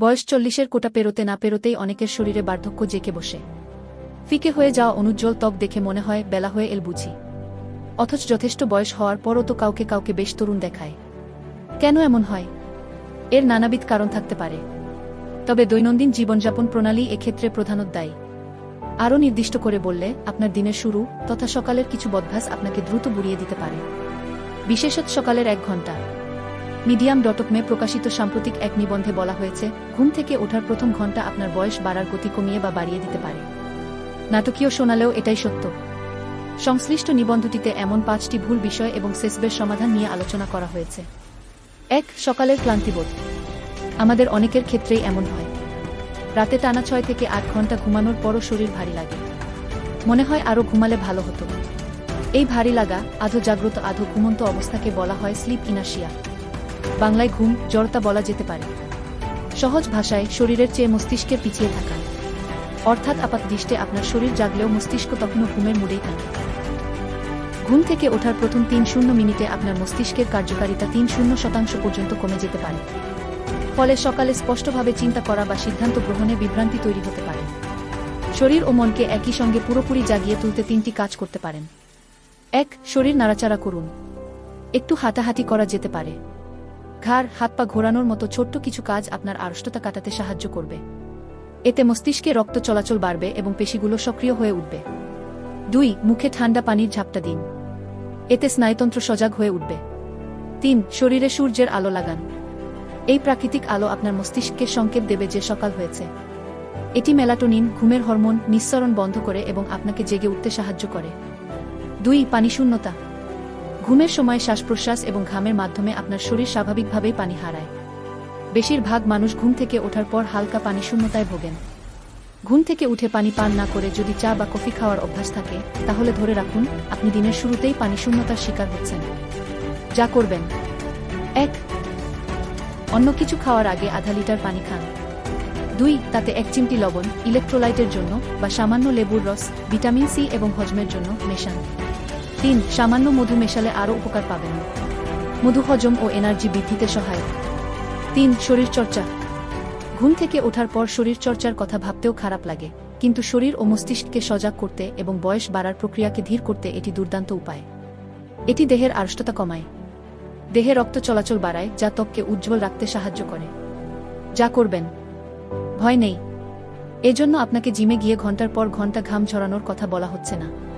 বয়স চল্লিশের কোটা পেরোতে না পেরোতেই অনেকের শরীরে বার্ধক্য জেকে বসে। ফিকে হয়ে যাওয়া অনুজ্জ্বল ত্বক দেখে মনে হয় বেলা হয়ে এল বুঝি। অথচ যথেষ্ট বয়স হওয়ার পরও তো কাউকে কাউকে বেশ তরুণ দেখায়। কেন এমন হয়? এর নানাবিধ কারণ থাকতে পারে। তবে দৈনন্দিন জীবনযাপন প্রণালী এক্ষেত্রে প্রধানত দায়ী আরও নির্দিষ্ট করে বললে, আপনার দিনের শুরু তথা সকালের কিছু বদভ্যাস আপনাকে দ্রুত বুড়িয়ে দিতে পারে। বিশেষত সকালের এক ঘণ্টা মিডিয়াম ডটকমে প্রকাশিত সাম্প্রতিক এক নিবন্ধে বলা হয়েছে, ঘুম থেকে ওঠার প্রথম ঘণ্টা আপনার বয়স বাড়ার গতি কমিয়ে বা বাড়িয়ে দিতে পারে। নাটকীয় শোনালেও এটাই সত্য। সংশ্লিষ্ট নিবন্ধটিতে এমন পাঁচটি ভুল বিষয় এবং সেসবের সমাধান নিয়ে আলোচনা করা হয়েছে। এক, সকালের ক্লান্তিবোধ। আমাদের অনেকের ক্ষেত্রেই এমন হয়। রাতে টানা ছয় থেকে আট ঘণ্টা ঘুমানোর পরও শরীর ভারী লাগে। মনে হয় আরও ঘুমালে ভালো হতো। এই ভারী লাগা, আধো জাগ্রত, আধো ঘুমন্ত অবস্থাকে বলা হয় স্লিপ ইনাশিয়া বাংলায় ঘুম, জড়তা বলা যেতে পারে। সহজ ভাষায় শরীরের চেয়ে মস্তিষ্কের পিছিয়ে থাকা। অর্থাৎ আপাত দৃষ্টে আপনার শরীর জাগলেও মস্তিষ্ক তখনও ঘুমের মুডেই থাকে। ঘুম থেকে ওঠার প্রথম তিন শূন্য মিনিটে আপনার মস্তিষ্কের কার্যকারিতা তিন শূন্য শতাংশ পর্যন্ত কমে যেতে পারে। ফলে সকালে স্পষ্টভাবে চিন্তা করা বা সিদ্ধান্ত গ্রহণে বিভ্রান্তি তৈরি হতে পারে। শরীর ও মনকে একই সঙ্গে পুরোপুরি জাগিয়ে তুলতে তিনটি কাজ করতে পারেন। এক, শরীর নাড়াচাড়া করুন। একটু হাঁটাহাঁটি করা যেতে পারে। ঘাড়, হাত পা ঘোরানোর মতো ছোট্ট কিছু কাজ আপনার আড়ষ্টতা কাটাতে সাহায্য করবে। এতে মস্তিষ্কে রক্ত চলাচল বাড়বে এবং পেশিগুলো সক্রিয় হয়ে উঠবে। দুই, মুখে ঠান্ডা পানির ঝাপটা দিন। এতে স্নায়ুতন্ত্র সজাগ হয়ে উঠবে। তিন, শরীরে সূর্যের আলো লাগান। এই প্রাকৃতিক আলো আপনার মস্তিষ্ককে সংকেত দেবে যে সকাল হয়েছে। এটি মেলাটোনিন, ঘুমের হরমোন, নিঃসরণ বন্ধ করে এবং আপনাকে জেগে উঠতে সাহায্য করে। দুই, পানি শূন্যতা। ঘুমের সময় শ্বাস প্রশ্বাস এবং ঘামের মাধ্যমে আপনার শরীর স্বাভাবিকভাবেই পানি হারায়। বেশিরভাগ মানুষ ঘুম থেকে ওঠার পর হালকা পানি শূন্যতায় ভোগেন। ঘুম থেকে উঠে পানি পান না করে যদি চা বা কফি খাওয়ার অভ্যাস থাকে, তাহলে ধরে রাখুন, আপনি দিনের শুরুতেই পানি শূন্যতার শিকার হচ্ছেন। যা করবেন। এক, অন্য কিছু খাওয়ার আগে আধা লিটার পানি খান। দুই, তাতে এক চিমটি লবণ, ইলেকট্রোলাইটের জন্য বা সামান্য লেবুর রস, ভিটামিন সি এবং হজমের জন্য মেশান। তিন সামান্য মধু মেশালে আরও উপকার পাবেন। মধু হজম ও এনার্জি বৃদ্ধিতে সহায়ক। তিন শরীর চর্চা ঘুম থেকে ওঠার পর শরীর চর্চার কথা ভাবতেও খারাপ লাগে, কিন্তু শরীর ও মস্তিষ্ককে সজাগ করতে এবং বয়স বাড়ার প্রক্রিয়াকে ধীর করতে এটি দুর্দান্ত উপায়। এটি দেহের আড়ষ্টতা কমায়। দেহে রক্ত চলাচল বাড়ায়, যা ত্বককে উজ্জ্বল রাখতে সাহায্য করে। যা করবেন। ভয় নেই। এজন্য আপনাকে জিমে গিয়ে ঘণ্টার পর ঘণ্টা ঘাম ঝরানোর কথা বলা হচ্ছে না।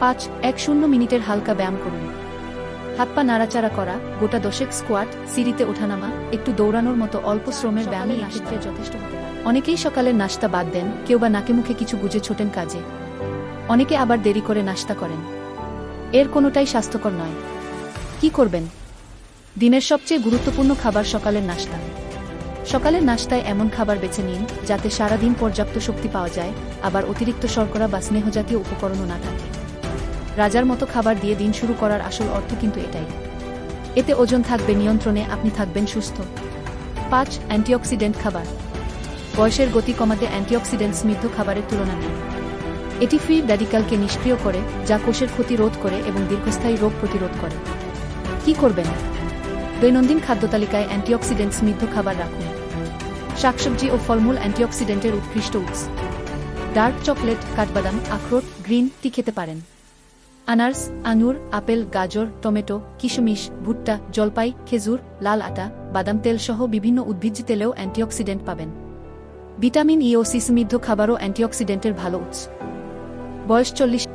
পাঁচ এক শূন্য মিনিটের হালকা ব্যায়াম করুন। হাত পা নাড়াচাড়া করা গোটা দশেক স্কোয়াট সিঁড়িতে ওঠানামা একটু দৌড়ানোর মতো অল্প শ্রমের ব্যায়ামই ক্ষেত্রে যথেষ্ট হতে পারে। অনেকেই সকালের নাস্তা বাদ দেন কেউ বা নাকে মুখে কিছু বুঝে ছোটেন কাজে। অনেকে আবার দেরি করে নাস্তা করেন। এর কোনোটাই স্বাস্থ্যকর নয়। কি করবেন? দিনের সবচেয়ে গুরুত্বপূর্ণ খাবার সকালের নাস্তা। সকালের নাস্তায় এমন খাবার বেছে নিন যাতে সারাদিন পর্যাপ্ত শক্তি পাওয়া যায় আবার অতিরিক্ত শর্করা বা স্নেহজাতীয় উপকরণও না থাকে। রাজার মতো খাবার দিয়ে দিন শুরু করার আসল অর্থ কিন্তু এটাই। এতে ওজন থাকবে, নিয়ন্ত্রণে আপনি থাকবেন সুস্থ। পাঁচ, অ্যান্টিঅক্সিডেন্ট খাবার। বয়সের গতি কমাতে অ্যান্টিঅক্সিডেন্ট স্নিগ্ধ খাবারের তুলনা নেই এটি ফ্রি র্যাডিক্যালকে নিষ্ক্রিয় করে, যা কোষের ক্ষতি রোধ করে এবং দীর্ঘস্থায়ী রোগ প্রতিরোধ করে। কি করবেন? দৈনন্দিন খাদ্য তালিকায় অ্যান্টিঅক্সিডেন্ট স্নিগ্ধ খাবার রাখুন। শাকসবজি ও ফলমূল অ্যান্টিঅক্সিডেন্টের উৎকৃষ্ট উৎস। ডার্ক চকলেট, কাঠবাদাম, আখরোট, গ্রিন টি খেতে পারেন। আনারস, আঙুর, আপেল, গাজর, টমেটো, কিশমিশ, ভুট্টা, জলপাই, খেজুর, লাল আটা, বাদাম তেল সহ বিভিন্ন উদ্ভিজ্জ তেলেও অ্যান্টিঅক্সিডেন্ট পাবেন। ভিটামিন ই ও সি সমৃদ্ধ খাবারও অ্যান্টিঅক্সিডেন্টের ভালো উৎস। বয়স চল্লিশ